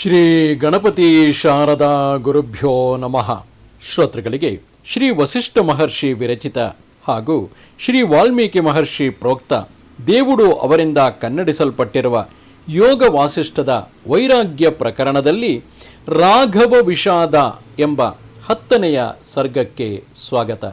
ಶ್ರೀ ಗಣಪತಿ ಶಾರದಾ ಗುರುಭ್ಯೋ ನಮಃ. ಶ್ರೋತೃಗಳಿಗೆ ಶ್ರೀ ವಸಿಷ್ಠ ಮಹರ್ಷಿ ವಿರಚಿತ ಹಾಗೂ ಶ್ರೀ ವಾಲ್ಮೀಕಿ ಮಹರ್ಷಿ ಪ್ರೋಕ್ತ ದೇವುಡು ಅವರಿಂದ ಕನ್ನಡಿಸಲ್ಪಟ್ಟಿರುವ ಯೋಗ ವಾಸಿಷ್ಠದ ವೈರಾಗ್ಯ ಪ್ರಕರಣದಲ್ಲಿ ರಾಘವ ವಿಷಾದ ಎಂಬ ಹತ್ತನೆಯ ಸರ್ಗಕ್ಕೆ ಸ್ವಾಗತ.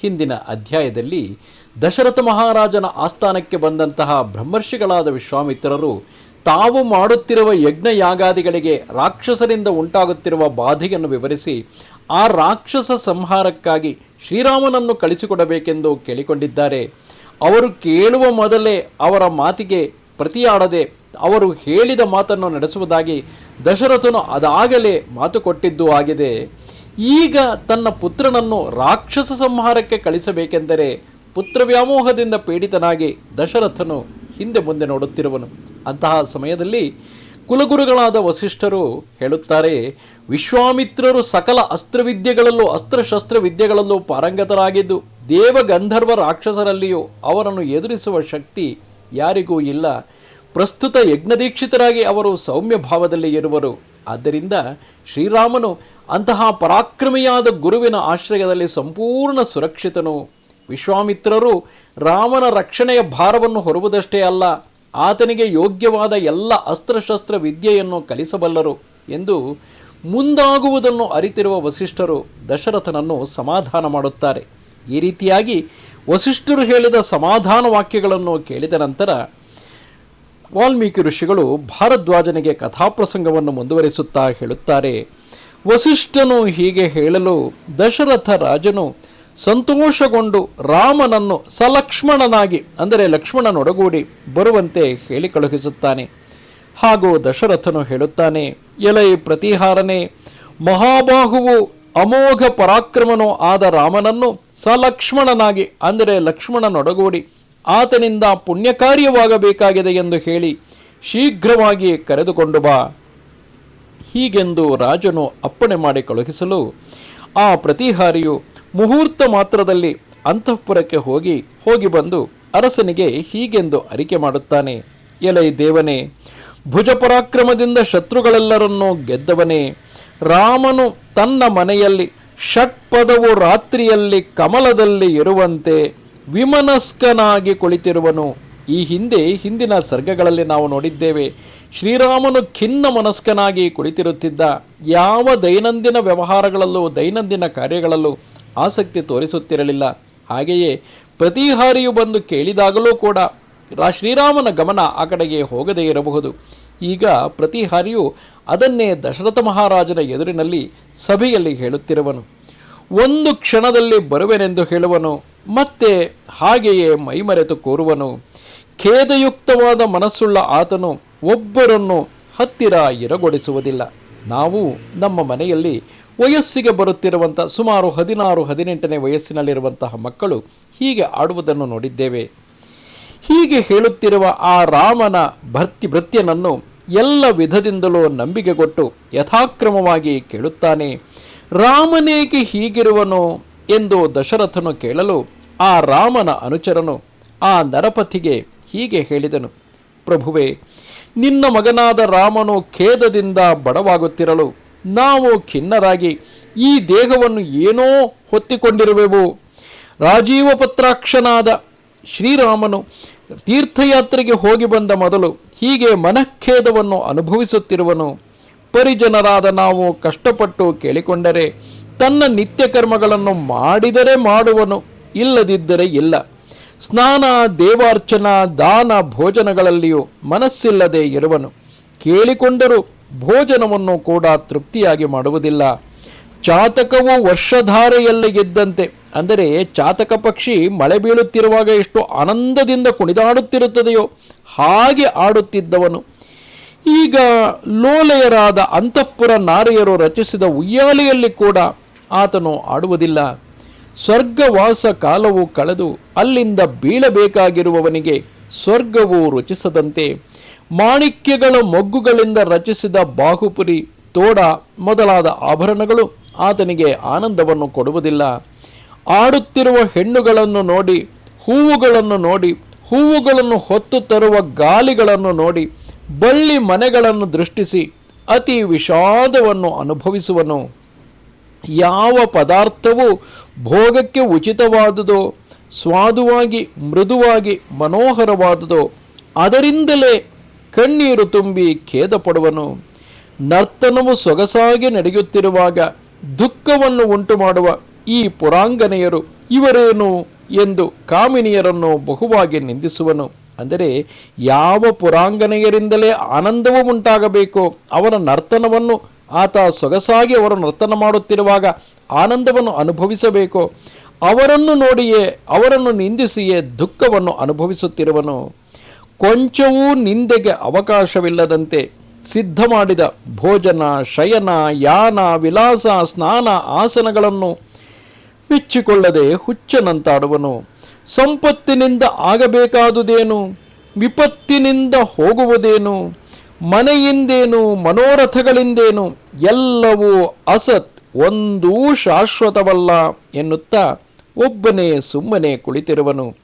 ಹಿಂದಿನ ಅಧ್ಯಾಯದಲ್ಲಿ ದಶರಥ ಮಹಾರಾಜನ ಆಸ್ಥಾನಕ್ಕೆ ಬಂದಂತಹ ಬ್ರಹ್ಮರ್ಷಿಗಳಾದ ವಿಶ್ವಾಮಿತ್ರರು ತಾವು ಮಾಡುತ್ತಿರುವ ಯಜ್ಞ ಯಾಗಾದಿಗಳಿಗೆ ರಾಕ್ಷಸರಿಂದ ಉಂಟಾಗುತ್ತಿರುವ ಬಾಧೆಯನ್ನು ವಿವರಿಸಿ ಆ ರಾಕ್ಷಸ ಸಂಹಾರಕ್ಕಾಗಿ ಶ್ರೀರಾಮನನ್ನು ಕಳಿಸಿಕೊಡಬೇಕೆಂದು ಕೇಳಿಕೊಂಡಿದ್ದಾರೆ. ಅವರು ಕೇಳುವ ಮೊದಲೇ ಅವರ ಮಾತಿಗೆ ಪ್ರತಿಯಾಡದೆ ಅವರು ಹೇಳಿದ ಮಾತನ್ನು ನಡೆಸುವುದಾಗಿ ದಶರಥನು ಅದಾಗಲೇ ಮಾತು ಕೊಟ್ಟಿದ್ದು ಆಗಿದೆ. ಈಗ ತನ್ನ ಪುತ್ರನನ್ನು ರಾಕ್ಷಸ ಸಂಹಾರಕ್ಕೆ ಕಳಿಸಬೇಕೆಂದರೆ ಪುತ್ರ ವ್ಯಾಮೋಹದಿಂದ ಪೀಡಿತನಾಗಿ ದಶರಥನು ಹಿಂದೆ ಮುಂದೆ ನೋಡುತ್ತಿರುವನು. ಅಂತಹ ಸಮಯದಲ್ಲಿ ಕುಲಗುರುಗಳಾದ ವಸಿಷ್ಠರು ಹೇಳುತ್ತಾರೆ, ವಿಶ್ವಾಮಿತ್ರರು ಸಕಲ ಅಸ್ತ್ರವಿದ್ಯೆಗಳಲ್ಲೂ ಅಸ್ತ್ರಶಸ್ತ್ರ ವಿದ್ಯೆಗಳಲ್ಲೂ ಪಾರಂಗತರಾಗಿದ್ದು ದೇವ ಗಂಧರ್ವ ರಾಕ್ಷಸರಲ್ಲಿಯೂ ಅವರನ್ನು ಎದುರಿಸುವ ಶಕ್ತಿ ಯಾರಿಗೂ ಇಲ್ಲ. ಪ್ರಸ್ತುತ ಯಜ್ಞದೀಕ್ಷಿತರಾಗಿ ಅವರು ಸೌಮ್ಯ ಭಾವದಲ್ಲಿ ಇರುವರು. ಆದ್ದರಿಂದ ಶ್ರೀರಾಮನು ಅಂತಹ ಪರಾಕ್ರಮಿಯಾದ ಗುರುವಿನ ಆಶ್ರಯದಲ್ಲಿ ಸಂಪೂರ್ಣ ಸುರಕ್ಷಿತನು. ವಿಶ್ವಾಮಿತ್ರರು ರಾಮನ ರಕ್ಷಣೆಯ ಭಾರವನ್ನು ಹೊರುವುದಷ್ಟೇ ಅಲ್ಲ ಆತನಿಗೆ ಯೋಗ್ಯವಾದ ಎಲ್ಲ ಅಸ್ತ್ರಶಸ್ತ್ರ ವಿದ್ಯೆಯನ್ನು ಕಲಿಸಬಲ್ಲರು ಎಂದು ಮುಂದಾಗುವುದನ್ನು ಅರಿತಿರುವ ವಸಿಷ್ಠರು ದಶರಥನನ್ನು ಸಮಾಧಾನ ಮಾಡುತ್ತಾರೆ. ಈ ರೀತಿಯಾಗಿ ವಸಿಷ್ಠರು ಹೇಳಿದ ಸಮಾಧಾನ ವಾಕ್ಯಗಳನ್ನು ಕೇಳಿದ ನಂತರ ವಾಲ್ಮೀಕಿ ಋಷಿಗಳು ಭಾರದ್ವಾಜನಿಗೆ ಕಥಾಪ್ರಸಂಗವನ್ನು ಮುಂದುವರಿಸುತ್ತಾ ಹೇಳುತ್ತಾರೆ. ವಸಿಷ್ಠನು ಹೀಗೆ ಹೇಳಲು ದಶರಥ ರಾಜನು ಸಂತೋಷಗೊಂಡು ರಾಮನನ್ನು ಸಲಕ್ಷ್ಮಣನಾಗಿ, ಅಂದರೆ ಲಕ್ಷ್ಮಣನೊಡಗೂಡಿ ಬರುವಂತೆ ಹೇಳಿ ಕಳುಹಿಸುತ್ತಾನೆ. ಹಾಗೂ ದಶರಥನು ಹೇಳುತ್ತಾನೆ, ಎಲೈ ಪ್ರತಿಹಾರನೆ, ಮಹಾಬಾಹುವು ಅಮೋಘ ಪರಾಕ್ರಮನೋ ಆದ ರಾಮನನ್ನು ಸಲಕ್ಷ್ಮಣನಾಗಿ, ಅಂದರೆ ಲಕ್ಷ್ಮಣನೊಡಗೂಡಿ ಆತನಿಂದ ಪುಣ್ಯಕಾರ್ಯವಾಗಬೇಕಾಗಿದೆ ಎಂದು ಹೇಳಿ ಶೀಘ್ರವಾಗಿ ಕರೆದುಕೊಂಡು ಬಾ. ಹೀಗೆಂದು ರಾಜನು ಅಪ್ಪಣೆ ಮಾಡಿ ಕಳುಹಿಸಲು ಆ ಪ್ರತಿಹಾರಿಯು ಮುಹೂರ್ತ ಮಾತ್ರದಲ್ಲಿ ಅಂತಃಪುರಕ್ಕೆ ಹೋಗಿ ಹೋಗಿ ಬಂದು ಅರಸನಿಗೆ ಹೀಗೆಂದು ಅರಿಕೆ ಮಾಡುತ್ತಾನೆ. ಎಲೈ ದೇವನೇ, ಭುಜಪರಾಕ್ರಮದಿಂದ ಶತ್ರುಗಳೆಲ್ಲರನ್ನೂ ಗೆದ್ದವನೇ, ರಾಮನು ತನ್ನ ಮನೆಯಲ್ಲಿ ಷಟ್ಪದವು ರಾತ್ರಿಯಲ್ಲಿ ಕಮಲದಲ್ಲಿ ಇರುವಂತೆ ವಿಮನಸ್ಕನಾಗಿ ಕುಳಿತಿರುವನು. ಈ ಹಿಂದೆ ಹಿಂದಿನ ಸರ್ಗಗಳಲ್ಲಿ ನಾವು ನೋಡಿದ್ದೇವೆ, ಶ್ರೀರಾಮನು ಖಿನ್ನ ಮನಸ್ಕನಾಗಿ ಕುಳಿತಿರುತ್ತಿದ್ದ. ಯಾವ ದೈನಂದಿನ ವ್ಯವಹಾರಗಳಲ್ಲೂ ದೈನಂದಿನ ಕಾರ್ಯಗಳಲ್ಲೂ ಆಸಕ್ತಿ ತೋರಿಸುತ್ತಿರಲಿಲ್ಲ. ಹಾಗೆಯೇ ಪ್ರತಿಹಾರಿಯು ಬಂದು ಕೇಳಿದಾಗಲೂ ಕೂಡ ರಾ ಶ್ರೀರಾಮನ ಗಮನ ಆ ಕಡೆಗೆ ಹೋಗದೇ ಇರಬಹುದು. ಈಗ ಪ್ರತಿಹಾರಿಯು ಅದನ್ನೇ ದಶರಥ ಮಹಾರಾಜನ ಎದುರಿನಲ್ಲಿ ಸಭೆಯಲ್ಲಿ ಹೇಳುತ್ತಿರುವನು. ಒಂದು ಕ್ಷಣದಲ್ಲಿ ಬರುವೆನೆಂದು ಹೇಳುವನು, ಮತ್ತೆ ಹಾಗೆಯೇ ಮೈಮರೆತು ಕೋರುವನು. ಖೇದಯುಕ್ತವಾದ ಮನಸ್ಸುಳ್ಳ ಆತನು ಒಬ್ಬರನ್ನು ಹತ್ತಿರ ಇರಗೊಡಿಸುವುದಿಲ್ಲ ನಾವು ನಮ್ಮ ಮನೆಯಲ್ಲಿ ವಯಸ್ಸಿಗೆ ಬರುತ್ತಿರುವಂಥ ಸುಮಾರು ಹದಿನಾರು, ಹದಿನೆಂಟನೇ ವಯಸ್ಸಿನಲ್ಲಿರುವಂತಹ ಮಕ್ಕಳು ಹೀಗೆ ಆಡುವುದನ್ನು ನೋಡಿದ್ದೇವೆ. ಹೀಗೆ ಹೇಳುತ್ತಿರುವ ಆ ರಾಮನ ಭರ್ತಿ ಭೃತ್ಯನನ್ನು ಎಲ್ಲ ವಿಧದಿಂದಲೂ ನಂಬಿಕೆಗೊಟ್ಟು ಯಥಾಕ್ರಮವಾಗಿ ಕೇಳುತ್ತಾನೆ. ರಾಮನೇಕೆ ಹೀಗಿರುವನು ಎಂದು ದಶರಥನು ಕೇಳಲು ಆ ರಾಮನ ಅನುಚರನು ಆ ನರಪತಿಗೆ ಹೀಗೆ ಹೇಳಿದನು. ಪ್ರಭುವೇ, ನಿನ್ನ ಮಗನಾದ ರಾಮನು ಖೇದದಿಂದ ಬಡವಾಗುತ್ತಿರಲು ನಾವು ಖಿನ್ನರಾಗಿ ಈ ದೇಹವನ್ನು ಏನೋ ಹೊತ್ತಿಕೊಂಡಿರುವೆವು. ರಾಜೀವ ಪತ್ರಾಕ್ಷನಾದ ಶ್ರೀರಾಮನು ತೀರ್ಥಯಾತ್ರೆಗೆ ಹೋಗಿ ಬಂದ ಮೊದಲು ಹೀಗೆ ಮನಃಖೇದವನ್ನು ಅನುಭವಿಸುತ್ತಿರುವನು. ಪರಿಜನರಾದ ನಾವು ಕಷ್ಟಪಟ್ಟು ಕೇಳಿಕೊಂಡರೆ ತನ್ನ ನಿತ್ಯ ಕರ್ಮಗಳನ್ನು ಮಾಡಿದರೆ ಮಾಡುವನು, ಇಲ್ಲದಿದ್ದರೆ ಇಲ್ಲ. ಸ್ನಾನ, ದೇವಾರ್ಚನಾ, ದಾನ, ಭೋಜನಗಳಲ್ಲಿಯೂ ಮನಸ್ಸಿಲ್ಲದೆ ಇರುವನು. ಕೇಳಿಕೊಂಡರೂ ಭೋಜನವನ್ನು ಕೂಡ ತೃಪ್ತಿಯಾಗಿ ಮಾಡುವುದಿಲ್ಲ. ಚಾತಕವು ವರ್ಷಧಾರೆಯಲ್ಲಿ ಗೆದ್ದಂತೆ, ಅಂದರೆ ಚಾತಕ ಪಕ್ಷಿ ಮಳೆ ಬೀಳುತ್ತಿರುವಾಗ ಎಷ್ಟು ಆನಂದದಿಂದ ಕುಣಿದಾಡುತ್ತಿರುತ್ತದೆಯೋ ಹಾಗೆ ಆಡುತ್ತಿದ್ದವನು. ಈಗ ಲೋಲೆಯರಾದ ಅಂತಃಪುರ ನಾರಿಯರು ರಚಿಸಿದ ಉಯ್ಯಾಲೆಯಲ್ಲಿ ಕೂಡ ಆತನು ಆಡುವುದಿಲ್ಲ. ಸ್ವರ್ಗವಾಸ ಕಾಲವು ಕಳೆದು ಅಲ್ಲಿಂದ ಬೀಳಬೇಕಾಗಿರುವವನಿಗೆ ಸ್ವರ್ಗವು ರುಚಿಸದಂತೆ ಮಾಣಿಕ್ಯಗಳ ಮೊಗ್ಗುಗಳಿಂದ ರಚಿಸಿದ ಬಾಹುಪುರಿ ತೋಡ ಮೊದಲಾದ ಆಭರಣಗಳು ಆತನಿಗೆ ಆನಂದವನ್ನು ಕೊಡುವುದಿಲ್ಲ. ಆಡುತ್ತಿರುವ ಹೆಣ್ಣುಗಳನ್ನು ನೋಡಿ, ಹೂವುಗಳನ್ನು ನೋಡಿ, ಹೂವುಗಳನ್ನು ಹೊತ್ತು ತರುವ ಗಾಲಿಗಳನ್ನು ನೋಡಿ, ಬಳ್ಳಿ ಮನೆಗಳನ್ನು ದೃಷ್ಟಿಸಿ ಅತಿ ವಿಷಾದವನ್ನು ಅನುಭವಿಸುವನು. ಯಾವ ಪದಾರ್ಥವು ಭೋಗಕ್ಕೆ ಉಚಿತವಾದುದೋ, ಸ್ವಾದುವಾಗಿ ಮೃದುವಾಗಿ ಮನೋಹರವಾದುದೋ, ಅದರಿಂದಲೇ ಕಣ್ಣೀರು ತುಂಬಿ ಖೇದ ಪಡುವನು ನರ್ತನವು ಸೊಗಸಾಗಿ ನಡೆಯುತ್ತಿರುವಾಗ ದುಃಖವನ್ನು ಉಂಟು ಮಾಡುವ ಈ ಪುರಾಂಗನೆಯರು ಇವರೇನು ಎಂದು ಕಾಮಿನಿಯರನ್ನು ಬಹುವಾಗಿ ನಿಂದಿಸುವನು. ಅಂದರೆ ಯಾವ ಪುರಾಂಗನೆಯರಿಂದಲೇ ಆನಂದವೂ ಉಂಟಾಗಬೇಕು ಅವರ ನರ್ತನವನ್ನು ಆತ ಸೊಗಸಾಗಿ ಅವರು ನರ್ತನ ಮಾಡುತ್ತಿರುವಾಗ ಆನಂದವನ್ನು ಅನುಭವಿಸಬೇಕು ಅವರನ್ನು ನೋಡಿಯೇ ಅವರನ್ನು ನಿಂದಿಸಿಯೇ ದುಃಖವನ್ನು ಅನುಭವಿಸುತ್ತಿರುವನು. ಕೊಂಚವೂ ನಿಂದೆಗೆ ಅವಕಾಶವಿಲ್ಲದಂತೆ ಸಿದ್ಧ ಮಾಡಿದ ಭೋಜನ, ಶಯನ, ಯಾನ, ವಿಲಾಸ, ಸ್ನಾನ ಆಸನಗಳನ್ನು ಮೆಚ್ಚಿಕೊಳ್ಳದೆ ಹುಚ್ಚನಂತಾಡುವನು. ಸಂಪತ್ತಿನಿಂದ ಆಗಬೇಕಾದುದೇನು? ವಿಪತ್ತಿನಿಂದ ಹೋಗುವುದೇನು? ಮನೆಯಿಂದೇನು? ಮನೋರಥಗಳಿಂದೇನು? ಎಲ್ಲವೂ ಅಸತ್, ಒಂದೂ ಶಾಶ್ವತವಲ್ಲ ಎನ್ನುತ್ತಾ ಒಬ್ಬನೇ ಸುಮ್ಮನೆ ಕುಳಿತಿರುವನು.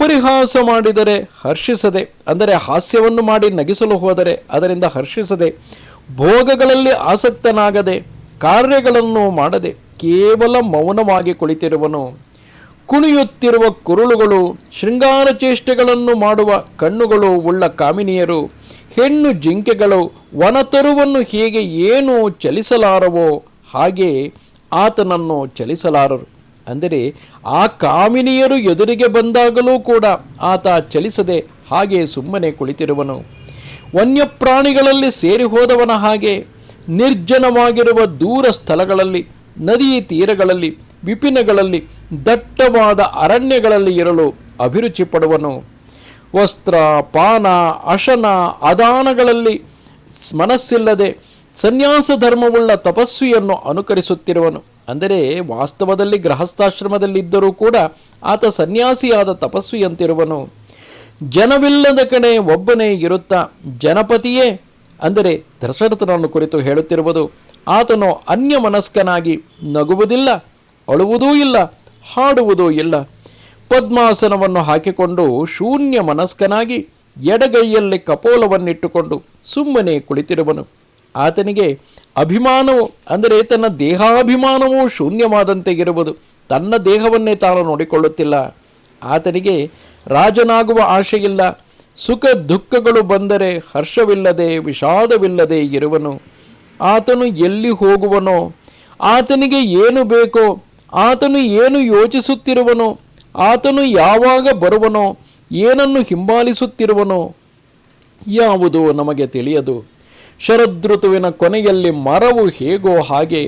ಪರಿಹಾಸ ಮಾಡಿದರೆ ಹರ್ಷಿಸದೆ, ಅಂದರೆ ಹಾಸ್ಯವನ್ನು ಮಾಡಿ ನಗಿಸಲು ಹೋದರೆ ಅದರಿಂದ ಹರ್ಷಿಸದೆ, ಭೋಗಗಳಲ್ಲಿ ಆಸಕ್ತನಾಗದೆ, ಕಾರ್ಯಗಳನ್ನು ಮಾಡದೆ ಕೇವಲ ಮೌನವಾಗಿ ಕುಳಿತಿರುವನು. ಕುಣಿಯುತ್ತಿರುವ ಕುರುಳುಗಳು, ಶೃಂಗಾರ ಚೇಷ್ಟೆಗಳನ್ನು ಮಾಡುವ ಕಣ್ಣುಗಳು ಉಳ್ಳ ಕಾಮಿನಿಯರು, ಹೆಣ್ಣು ಜಿಂಕೆಗಳು ವನತರುವನ್ನು ಹೇಗೆ ಏನು ಚಲಿಸಲಾರವೋ ಹಾಗೆ ಆತನನ್ನು ಚಲಿಸಲಾರರು. ಅಂದರೆ ಆ ಕಾಮಿನಿಯರು ಎದುರಿಗೆ ಬಂದಾಗಲೂ ಕೂಡ ಆತ ಚಲಿಸದೆ ಹಾಗೆ ಸುಮ್ಮನೆ ಕುಳಿತಿರುವನು. ವನ್ಯಪ್ರಾಣಿಗಳಲ್ಲಿ ಸೇರಿ ಹೋದವನ ಹಾಗೆ ನಿರ್ಜನವಾಗಿರುವ ದೂರ ಸ್ಥಳಗಳಲ್ಲಿ, ನದಿ ತೀರಗಳಲ್ಲಿ, ವಿಪಿನಗಳಲ್ಲಿ, ದಟ್ಟವಾದ ಅರಣ್ಯಗಳಲ್ಲಿ ಇರಲು ಅಭಿರುಚಿ ಪಡುವನು ವಸ್ತ್ರ, ಪಾನ, ಅಶನ, ಅದಾನಗಳಲ್ಲಿ ಮನಸ್ಸಿಲ್ಲದೆ ಸನ್ಯಾಸ ಧರ್ಮವುಳ್ಳ ತಪಸ್ವಿಯನ್ನು ಅನುಕರಿಸುತ್ತಿರುವನು. ಅಂದರೆ ವಾಸ್ತವದಲ್ಲಿ ಗೃಹಸ್ಥಾಶ್ರಮದಲ್ಲಿದ್ದರೂ ಕೂಡ ಆತ ಸನ್ಯಾಸಿಯಾದ ತಪಸ್ವಿಯಂತಿರುವನು. ಜನವಿಲ್ಲದ ಕಡೆ ಒಬ್ಬನೇ ಇರುತ್ತಾ, ಜನಪತಿಯೇ ಅಂದರೆ ದಶರಥನನ್ನು ಕುರಿತು ಹೇಳುತ್ತಿರುವುದು, ಆತನು ಅನ್ಯ ಮನಸ್ಕನಾಗಿ ನಗುವುದಿಲ್ಲ, ಅಳುವುದೂ ಇಲ್ಲ, ಹಾಡುವುದೂ ಇಲ್ಲ. ಪದ್ಮಾಸನವನ್ನು ಹಾಕಿಕೊಂಡು ಶೂನ್ಯ ಮನಸ್ಕನಾಗಿ ಎಡಗೈಯಲ್ಲಿ ಕಪೋಲವನ್ನಿಟ್ಟುಕೊಂಡು ಸುಮ್ಮನೆ ಕುಳಿತಿರುವನು. ಆತನಿಗೆ ಅಭಿಮಾನವು, ಅಂದರೆ ತನ್ನ ದೇಹಾಭಿಮಾನವು ಶೂನ್ಯವಾದಂತೆ ಇರುವುದು. ತನ್ನ ದೇಹವನ್ನೇ ತಾನು ನೋಡಿಕೊಳ್ಳುತ್ತಿಲ್ಲ. ಆತನಿಗೆ ರಾಜನಾಗುವ ಆಶೆಯಿಲ್ಲ. ಸುಖ ದುಃಖಗಳು ಬಂದರೆ ಹರ್ಷವಿಲ್ಲದೆ, ವಿಷಾದವಿಲ್ಲದೆ ಇರುವನು. ಆತನು ಎಲ್ಲಿ ಹೋಗುವನೋ, ಆತನಿಗೆ ಏನು ಬೇಕೋ, ಆತನು ಏನು ಯೋಚಿಸುತ್ತಿರುವನೋ, ಆತನು ಯಾವಾಗ ಬರುವನೋ, ಏನನ್ನು ಹಿಂಬಾಲಿಸುತ್ತಿರುವನೋ, ಯಾವುದು ನಮಗೆ ತಿಳಿಯದು. ಶರದೃತುವಿನ ಕೊನೆಯಲ್ಲಿ ಮರವು ಹೇಗೋ ಹಾಗೆ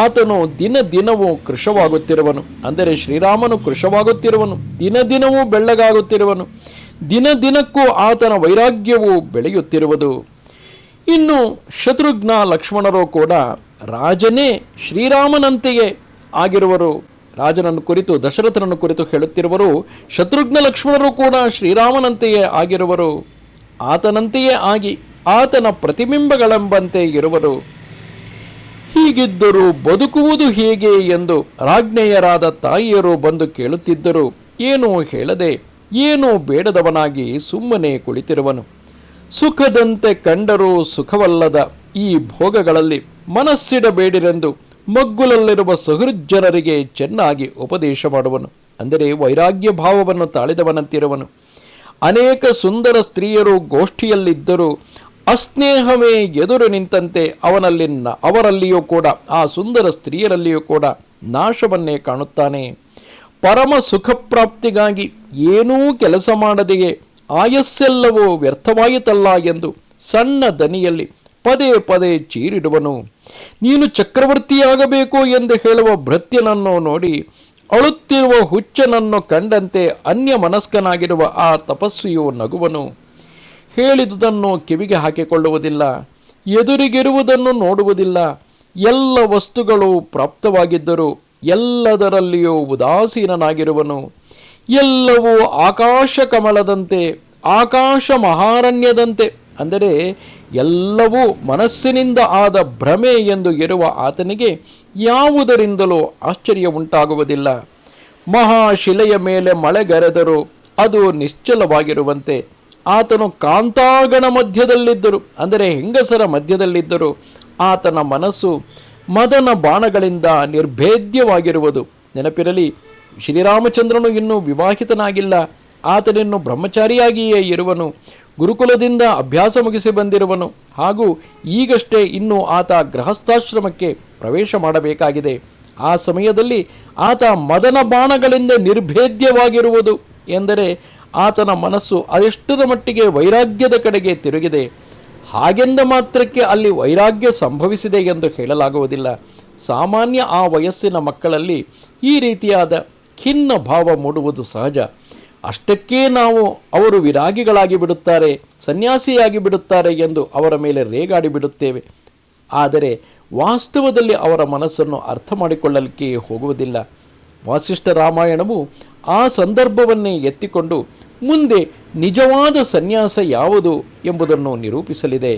ಆತನು ದಿನ ದಿನವೂ ಕೃಶವಾಗುತ್ತಿರುವನು ಅಂದರೆ ಶ್ರೀರಾಮನು ಕೃಶವಾಗುತ್ತಿರುವನು ದಿನ ದಿನವೂ ಬೆಳ್ಳಗಾಗುತ್ತಿರುವನು, ದಿನ ದಿನಕ್ಕೂ ಆತನ ವೈರಾಗ್ಯವು ಬೆಳೆಯುತ್ತಿರುವುದು. ಇನ್ನು ಶತ್ರುಘ್ನ ಲಕ್ಷ್ಮಣರು ಕೂಡ ರಾಜನೇ ಶ್ರೀರಾಮನಂತೆಯೇ ಆಗಿರುವರು. ರಾಜನನ್ನು ಕುರಿತು, ದಶರಥನನ್ನು ಕುರಿತು ಹೇಳುತ್ತಿರುವರು, ಶತ್ರುಘ್ನ ಲಕ್ಷ್ಮಣರು ಕೂಡ ಶ್ರೀರಾಮನಂತೆಯೇ ಆಗಿರುವರು. ಆತನಂತೆಯೇ ಆಗಿ ಆತನ ಪ್ರತಿಬಿಂಬಗಳೆಂಬಂತೆ ಇರುವರು. ಹೀಗಿದ್ದರೂ ಬದುಕುವುದು ಹೇಗೆ ಎಂದು ರಾಜ್ಞೆಯರಾದ ತಾಯಿಯರು ಬಂದು ಕೇಳುತ್ತಿದ್ದರು. ಏನೂ ಹೇಳದೆ, ಏನೂ ಬೇಡದವನಾಗಿ ಸುಮ್ಮನೆ ಕುಳಿತಿರುವನು. ಸುಖದಂತೆ ಕಂಡರೂ ಸುಖವಲ್ಲದ ಈ ಭೋಗಗಳಲ್ಲಿ ಮನಸ್ಸಿಡಬೇಡಿರೆಂದು ಮಗ್ಗುಲಲ್ಲಿರುವ ಸಹೃಜ್ಜನರಿಗೆ ಚೆನ್ನಾಗಿ ಉಪದೇಶ ಮಾಡುವನು. ಅಂದರೆ ವೈರಾಗ್ಯ ಭಾವವನ್ನು ತಾಳಿದವನಂತಿರುವನು. ಅನೇಕ ಸುಂದರ ಸ್ತ್ರೀಯರು ಗೋಷ್ಠಿಯಲ್ಲಿದ್ದರೂ ಅಸ್ನೇಹವೇ ಎದುರು ನಿಂತಂತೆ ಅವನಲ್ಲಿ ಅವರಲ್ಲಿಯೂ ಕೂಡ, ಆ ಸುಂದರ ಸ್ತ್ರೀಯರಲ್ಲಿಯೂ ಕೂಡ ನಾಶವನ್ನೇ ಕಾಣುತ್ತಾನೆ. ಪರಮ ಸುಖಪ್ರಾಪ್ತಿಗಾಗಿ ಏನೂ ಕೆಲಸ ಮಾಡದೆಯೇ? ಆಯಸ್ಸೆಲ್ಲವೂ ವ್ಯರ್ಥವಾಯಿತಲ್ಲ ಎಂದು ಸಣ್ಣ ದನಿಯಲ್ಲಿ ಪದೇ ಪದೇ ಚೀರಿಡುವನು. ನೀನು ಚಕ್ರವರ್ತಿಯಾಗಬೇಕು ಎಂದು ಹೇಳುವ ಭೃತ್ಯನನ್ನು ನೋಡಿ, ಅಳುತ್ತಿರುವ ಹುಚ್ಚನನ್ನು ಕಂಡಂತೆ ಅನ್ಯ ಮನಸ್ಕನಾಗಿರುವ ಆ ತಪಸ್ವಿಯು ನಗುವನು. ಹೇಳಿದುದನ್ನು ಕಿವಿಗೆ ಹಾಕಿಕೊಳ್ಳುವುದಿಲ್ಲ, ಎದುರಿಗಿರುವುದನ್ನು ನೋಡುವುದಿಲ್ಲ, ಎಲ್ಲ ವಸ್ತುಗಳು ಪ್ರಾಪ್ತವಾಗಿದ್ದರೂ ಎಲ್ಲದರಲ್ಲಿಯೂ ಉದಾಸೀನನಾಗಿರುವನು. ಎಲ್ಲವೂ ಆಕಾಶ ಕಮಲದಂತೆ, ಆಕಾಶ ಮಹಾರಣ್ಯದಂತೆ, ಅಂದರೆ ಎಲ್ಲವೂ ಮನಸ್ಸಿನಿಂದ ಆದ ಭ್ರಮೆ ಎಂದು ಇರುವ ಆತನಿಗೆ ಯಾವುದರಿಂದಲೂ ಆಶ್ಚರ್ಯ ಉಂಟಾಗುವುದಿಲ್ಲ. ಮಹಾಶಿಲೆಯ ಮೇಲೆ ಮಳೆಗರೆದರೂ ಅದು ನಿಶ್ಚಲವಾಗಿರುವಂತೆ ಆತನು ಕಾಂತಾಗಣ ಮಧ್ಯದಲ್ಲಿದ್ದರು, ಅಂದರೆ ಹೆಂಗಸರ ಮಧ್ಯದಲ್ಲಿದ್ದರು. ಆತನ ಮನಸ್ಸು ಮದನ ಬಾಣಗಳಿಂದ ನಿರ್ಭೇದ್ಯವಾಗಿರುವುದು. ನೆನಪಿರಲಿ, ಶ್ರೀರಾಮಚಂದ್ರನು ಇನ್ನೂ ವಿವಾಹಿತನಾಗಿಲ್ಲ. ಆತನಿನ್ನು ಬ್ರಹ್ಮಚಾರಿಯಾಗಿಯೇ ಇರುವನು. ಗುರುಕುಲದಿಂದ ಅಭ್ಯಾಸ ಮುಗಿಸಿ ಬಂದಿರುವನು. ಹಾಗೂ ಈಗಷ್ಟೇ ಇನ್ನೂ ಆತ ಗೃಹಸ್ಥಾಶ್ರಮಕ್ಕೆ ಪ್ರವೇಶ ಮಾಡಬೇಕಾಗಿದೆ. ಆ ಸಮಯದಲ್ಲಿ ಆತ ಮದನ ಬಾಣಗಳಿಂದ ನಿರ್ಭೇದ್ಯವಾಗಿರುವುದು ಎಂದರೆ ಆತನ ಮನಸ್ಸು ಅದೆಷ್ಟರ ಮಟ್ಟಿಗೆ ವೈರಾಗ್ಯದ ಕಡೆಗೆ ತಿರುಗಿದೆ? ಹಾಗೆಂದ ಮಾತ್ರಕ್ಕೆ ಅಲ್ಲಿ ವೈರಾಗ್ಯ ಸಂಭವಿಸಿದೆ ಎಂದು ಹೇಳಲಾಗುವುದಿಲ್ಲ. ಸಾಮಾನ್ಯ ಆ ವಯಸ್ಸಿನ ಮಕ್ಕಳಲ್ಲಿ ಈ ರೀತಿಯಾದ ಖಿನ್ನ ಭಾವ ಮೂಡುವುದು ಸಹಜ. ಅಷ್ಟಕ್ಕೇ ನಾವು ಅವರು ವಿರಾಗಿಗಳಾಗಿ ಬಿಡುತ್ತಾರೆ, ಸನ್ಯಾಸಿಯಾಗಿ ಬಿಡುತ್ತಾರೆ ಎಂದು ಅವರ ಮೇಲೆ ರೇಗಾಡಿ ಬಿಡುತ್ತೇವೆ. ಆದರೆ ವಾಸ್ತವದಲ್ಲಿ ಅವರ ಮನಸ್ಸನ್ನು ಅರ್ಥ ಮಾಡಿಕೊಳ್ಳಲಿಕ್ಕೆ ಹೋಗುವುದಿಲ್ಲ. ವಾಸಿಷ್ಠ ರಾಮಾಯಣವು ಆ ಸಂದರ್ಭವನ್ನೇ ಎತ್ತಿಕೊಂಡು ಮುಂದೆ ನಿಜವಾದ ಸನ್ಯಾಸ ಯಾವುದು ಎಂಬುದನ್ನು ನಿರೂಪಿಸಲಿದೆ.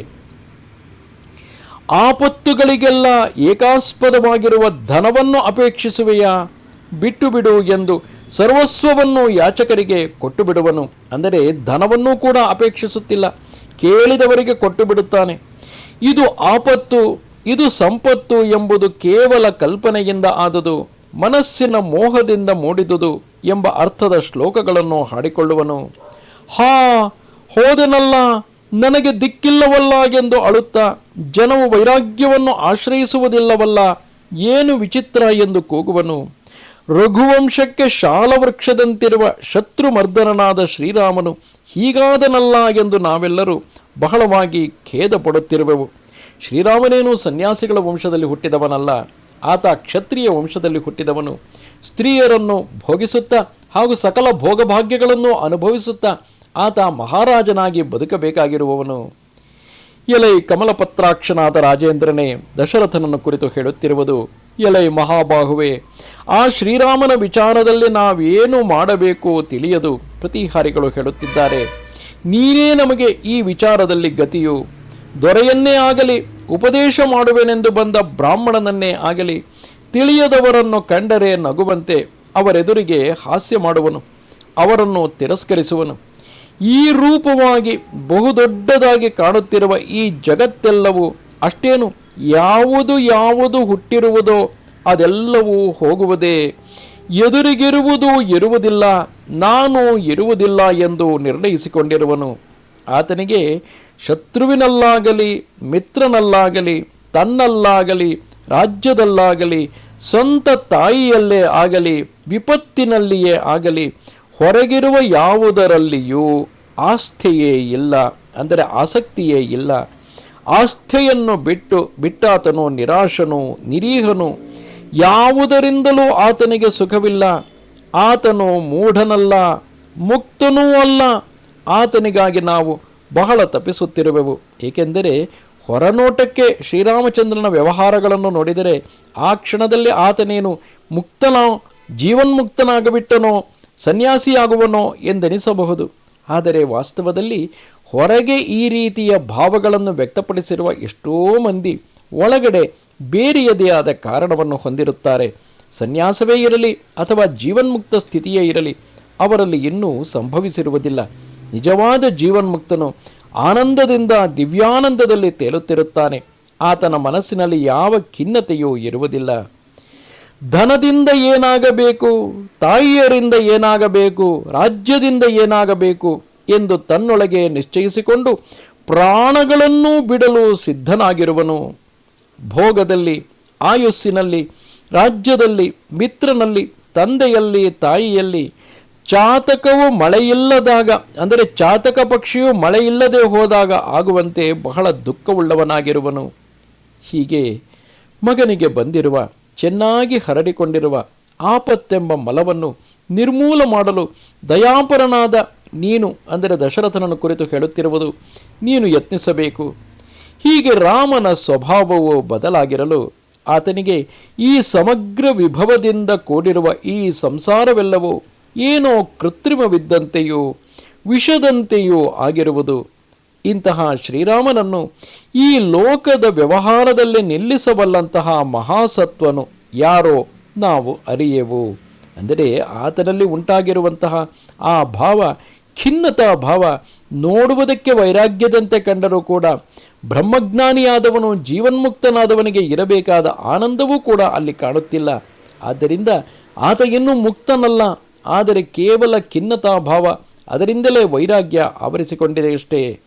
ಆಪತ್ತುಗಳಿಗೆಲ್ಲ ಏಕಾಸ್ಪದವಾಗಿರುವ ಧನವನ್ನು ಅಪೇಕ್ಷಿಸುವೆಯಾ? ಬಿಟ್ಟು ಬಿಡು ಎಂದು ಸರ್ವಸ್ವವನ್ನು ಯಾಚಕರಿಗೆ ಕೊಟ್ಟು ಬಿಡುವನು ಅಂದರೆ ಧನವನ್ನೂ ಕೂಡ ಅಪೇಕ್ಷಿಸುತ್ತಿಲ್ಲ. ಕೇಳಿದವರಿಗೆ ಕೊಟ್ಟು ಬಿಡುತ್ತಾನೆ ಇದು ಆಪತ್ತು, ಇದು ಸಂಪತ್ತು ಎಂಬುದು ಕೇವಲ ಕಲ್ಪನೆಯಿಂದ ಆದುದು. ಮನಸ್ಸಿನ ಮೋಹದಿಂದ ಮೂಡಿದುದು ಎಂಬ ಅರ್ಥದ ಶ್ಲೋಕಗಳನ್ನು ಹಾಡಿಕೊಳ್ಳುವನು. ಹಾ, ಹೋದನಲ್ಲ, ನನಗೆ ದಿಕ್ಕಿಲ್ಲವಲ್ಲ ಎಂದು ಅಳುತ್ತಾ ಜನವು ವೈರಾಗ್ಯವನ್ನು ಆಶ್ರಯಿಸುವುದಿಲ್ಲವಲ್ಲ, ಏನು ವಿಚಿತ್ರ ಎಂದು ಕೂಗುವನು. ರಘುವಂಶಕ್ಕೆ ಶಾಲವೃಕ್ಷದಂತಿರುವ ಶತ್ರುಮರ್ದನನಾದ ಶ್ರೀರಾಮನು ಹೀಗಾದನಲ್ಲ ಎಂದು ನಾವೆಲ್ಲರೂ ಬಹಳವಾಗಿ ಖೇದ ಪಡುತ್ತಿರುವೆವು ಶ್ರೀರಾಮನೇನು ಸನ್ಯಾಸಿಗಳ ವಂಶದಲ್ಲಿ ಹುಟ್ಟಿದವನಲ್ಲ ಆತ ಕ್ಷತ್ರಿಯ ವಂಶದಲ್ಲಿ ಹುಟ್ಟಿದವನು. ಸ್ತ್ರೀಯರನ್ನು ಭೋಗಿಸುತ್ತಾ ಹಾಗೂ ಸಕಲ ಭೋಗಭಾಗ್ಯಗಳನ್ನು ಅನುಭವಿಸುತ್ತಾ ಆತ ಮಹಾರಾಜನಾಗಿ ಬದುಕಬೇಕಾಗಿರುವವನು. ಎಲೈ ಕಮಲಪತ್ರಾಕ್ಷನಾದ ರಾಜೇಂದ್ರನೇ, ದಶರಥನನ್ನು ಕುರಿತು ಹೇಳುತ್ತಿರುವುದು ಎಲೈ ಮಹಾಬಾಹುವೆ, ಆ ಶ್ರೀರಾಮನ ವಿಚಾರದಲ್ಲಿ ನಾವೇನು ಮಾಡಬೇಕು ತಿಳಿಯದು, ಪ್ರತಿಹಾರಿಗಳು ಹೇಳುತ್ತಿದ್ದಾರೆ. ನೀನೇ ನಮಗೆ ಈ ವಿಚಾರದಲ್ಲಿ ಗತಿಯು. ದೊರೆಯನ್ನೇ ಆಗಲಿ, ಉಪದೇಶ ಮಾಡುವೆನೆಂದು ಬಂದ ಬ್ರಾಹ್ಮಣನನ್ನೇ ಆಗಲಿ, ತಿಳಿಯದವರನ್ನು ಕಂಡರೆ ನಗುವಂತೆ ಅವರೆದುರಿಗೆ ಹಾಸ್ಯ ಮಾಡುವನು, ಅವರನ್ನು ತಿರಸ್ಕರಿಸುವನು. ಈ ರೂಪವಾಗಿ ಬಹುದೊಡ್ಡದಾಗಿ ಕಾಣುತ್ತಿರುವ ಈ ಜಗತ್ತೆಲ್ಲವೂ ಅಷ್ಟೇನು? ಯಾವುದು ಯಾವುದು ಹುಟ್ಟಿರುವುದೋ ಅದೆಲ್ಲವೂ ಹೋಗುವುದೇ? ಎದುರಿಗಿರುವುದು ಇರುವುದಿಲ್ಲ, ನಾನು ಇರುವುದಿಲ್ಲ ಎಂದು ನಿರ್ಣಯಿಸಿಕೊಂಡಿರುವನು. ಆತನಿಗೆ ಶತ್ರುವಿನಲ್ಲಾಗಲಿ, ಮಿತ್ರನಲ್ಲಾಗಲಿ, ತನ್ನಲ್ಲಾಗಲಿ, ರಾಜ್ಯದಲ್ಲಾಗಲಿ, ಸ್ವಂತ ತಾಯಿಯಲ್ಲೇ ಆಗಲಿ, ವಿಪತ್ತಿನಲ್ಲಿಯೇ ಆಗಲಿ, ಹೊರಗಿರುವ ಯಾವುದರಲ್ಲಿಯೂ ಆಸ್ಥೆಯೇ ಇಲ್ಲ, ಅಂದರೆ ಆಸಕ್ತಿಯೇ ಇಲ್ಲ. ಆಸ್ಥೆಯನ್ನು ಬಿಟ್ಟು ಬಿಟ್ಟಾತನು ನಿರಾಶನು, ನಿರೀಹನು. ಯಾವುದರಿಂದಲೂ ಆತನಿಗೆ ಸುಖವಿಲ್ಲ. ಆತನು ಮೂಢನಲ್ಲ, ಮುಕ್ತನೂ ಅಲ್ಲ. ಆತನಿಗಾಗಿ ನಾವು ಬಹಳ ತಪ್ಪಿಸುತ್ತಿರುವೆವು. ಏಕೆಂದರೆ ಹೊರನೋಟಕ್ಕೆ ಶ್ರೀರಾಮಚಂದ್ರನ ವ್ಯವಹಾರಗಳನ್ನು ನೋಡಿದರೆ ಆ ಕ್ಷಣದಲ್ಲಿ ಆತನೇನು ಮುಕ್ತನೋ, ಜೀವನ್ಮುಕ್ತನಾಗಿಬಿಟ್ಟನೋ, ಸನ್ಯಾಸಿಯಾಗುವನೋ ಎಂದೆನಿಸಬಹುದು. ಆದರೆ ವಾಸ್ತವದಲ್ಲಿ ಹೊರಗೆ ಈ ರೀತಿಯ ಭಾವಗಳನ್ನು ವ್ಯಕ್ತಪಡಿಸಿರುವ ಎಷ್ಟೋ ಮಂದಿ ಒಳಗಡೆ ಬೇರೆಯದೇ ಆದ ಕಾರಣವನ್ನು ಹೊಂದಿರುತ್ತಾರೆ. ಸನ್ಯಾಸವೇ ಇರಲಿ ಅಥವಾ ಜೀವನ್ಮುಕ್ತ ಸ್ಥಿತಿಯೇ ಇರಲಿ, ಅವರಲ್ಲಿ ಇನ್ನೂ ಸಂಭವಿಸಿರುವುದಿಲ್ಲ. ನಿಜವಾದ ಜೀವನ್ಮುಕ್ತನು ಆನಂದದಿಂದ ದಿವ್ಯಾನಂದದಲ್ಲಿ ತೇಲುತ್ತಿರುತ್ತಾನೆ. ಆತನ ಮನಸ್ಸಿನಲ್ಲಿ ಯಾವ ಖಿನ್ನತೆಯೂ ಇರುವುದಿಲ್ಲ. ಧನದಿಂದ ಏನಾಗಬೇಕು, ತಾಯಿಯರಿಂದ ಏನಾಗಬೇಕು, ರಾಜ್ಯದಿಂದ ಏನಾಗಬೇಕು ಎಂದು ತನ್ನೊಳಗೆ ನಿಶ್ಚಯಿಸಿಕೊಂಡು ಪ್ರಾಣಗಳನ್ನೂ ಬಿಡಲು ಸಿದ್ಧನಾಗಿರುವನು. ಭೋಗದಲ್ಲಿ, ಆಯುಸ್ಸಿನಲ್ಲಿ, ರಾಜ್ಯದಲ್ಲಿ, ಮಿತ್ರನಲ್ಲಿ, ತಂದೆಯಲ್ಲಿ, ತಾಯಿಯಲ್ಲಿ ಚಾತಕವು ಮಳೆಯಿಲ್ಲದಾಗ, ಅಂದರೆ ಚಾತಕ ಪಕ್ಷಿಯು ಮಳೆಯಿಲ್ಲದೆ ಹೋದಾಗ ಆಗುವಂತೆ ಬಹಳ ದುಃಖವುಳ್ಳವನಾಗಿರುವನು. ಹೀಗೆ ಮಗನಿಗೆ ಬಂದಿರುವ, ಚೆನ್ನಾಗಿ ಹರಡಿಕೊಂಡಿರುವ ಆಪತ್ತೆಂಬ ಮಲವನ್ನು ನಿರ್ಮೂಲ ಮಾಡಲು ದಯಾಪರನಾದ ನೀನು, ಅಂದರೆ ದಶರಥನನ್ನು ಕುರಿತು ಹೇಳುತ್ತಿರುವುದು ನೀನು ಯತ್ನಿಸಬೇಕು. ಹೀಗೆ ರಾಮನ ಸ್ವಭಾವವು ಬದಲಾಗಿರಲು ಆತನಿಗೆ ಈ ಸಮಗ್ರ ವಿಭವದಿಂದ ಕೂಡಿರುವ ಈ ಸಂಸಾರವೆಲ್ಲವೂ ಏನೋ ಕೃತ್ರಿಮವಿದ್ದಂತೆಯೋ ವಿಷದಂತೆಯೋ ಆಗಿರುವುದು. ಇಂತಹ ಶ್ರೀರಾಮನನ್ನು ಈ ಲೋಕದ ವ್ಯವಹಾರದಲ್ಲಿ ನಿಲ್ಲಿಸಬಲ್ಲಂತಹ ಮಹಾಸತ್ವನು ಯಾರೋ ನಾವು ಅರಿಯೆವು. ಅಂದರೆ ಆತನಲ್ಲಿ ಉಂಟಾಗಿರುವಂತಹ ಆ ಭಾವ, ಖಿನ್ನತಾ ಭಾವ ನೋಡುವುದಕ್ಕೆ ವೈರಾಗ್ಯದಂತೆ ಕಂಡರೂ ಕೂಡ ಬ್ರಹ್ಮಜ್ಞಾನಿಯಾದವನು, ಜೀವನ್ಮುಕ್ತನಾದವನಿಗೆ ಇರಬೇಕಾದ ಆನಂದವೂ ಕೂಡ ಅಲ್ಲಿ ಕಾಣುತ್ತಿಲ್ಲ. ಆದ್ದರಿಂದ ಆತ ಇನ್ನೂ ಮುಕ್ತನಲ್ಲ. ಆದರೆ ಕೇವಲ ಖಿನ್ನತಾ ಭಾವ ಅದರಿಂದಲೇ ವೈರಾಗ್ಯ ಆವರಿಸಿಕೊಂಡಿದೆಯಷ್ಟೇ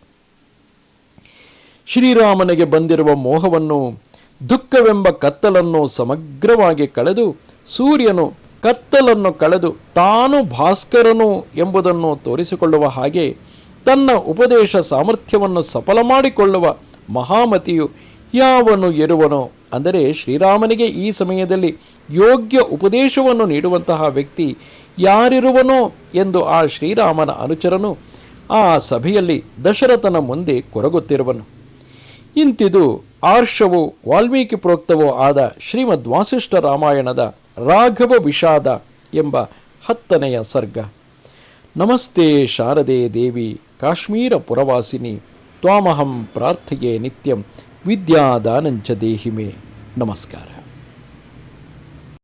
ಶ್ರೀರಾಮನಿಗೆ ಬಂದಿರುವ ಮೋಹವನ್ನು, ದುಃಖವೆಂಬ ಕತ್ತಲನ್ನು ಸಮಗ್ರವಾಗಿ ಕಳೆದು, ಸೂರ್ಯನು ಕತ್ತಲನ್ನು ಕಳೆದು ತಾನು ಭಾಸ್ಕರನು ಎಂಬುದನ್ನು ತೋರಿಸಿಕೊಳ್ಳುವ ಹಾಗೆ ತನ್ನ ಉಪದೇಶ ಸಾಮರ್ಥ್ಯವನ್ನು ಸಫಲ ಮಾಡಿಕೊಳ್ಳುವ ಮಹಾಮತಿಯು ಯಾವನು ಇರುವನೋ ಅಂದರೆ ಶ್ರೀರಾಮನಿಗೆ ಈ ಸಮಯದಲ್ಲಿ ಯೋಗ್ಯ ಉಪದೇಶವನ್ನು ನೀಡುವಂತಹ ವ್ಯಕ್ತಿ ಯಾರಿರುವನೋ ಎಂದು ಆ ಶ್ರೀರಾಮನ ಅನುಚರನು ಆ ಸಭೆಯಲ್ಲಿ ದಶರಥನ ಮುಂದೆ ಕೊರಗುತ್ತಿರುವನು. ಇಂತಿದು ಆರ್ಷವು ವಾಲ್ಮೀಕಿ ಪ್ರೋಕ್ತವೋ ಆದ ಶ್ರೀಮದ್ ವಾಸಿಷ್ಠ ರಾಮಾಯಣದ ರಾಘವ ವಿಷಾದ ಎಂಬ ಹತ್ತನೆಯ ಸರ್ಗ. ನಮಸ್ತೆ ಶಾರದೆ ದೇವಿ ಕಾಶ್ಮೀರ ಪುರವಾಸಿನಿ, ತ್ವಾಮಹಂ ಪ್ರಾರ್ಥಿಗೆ ನಿತ್ಯಂ ವಿದ್ಯಾದಾನಂಚ ದೇಹಿಮೆ. ನಮಸ್ಕಾರ.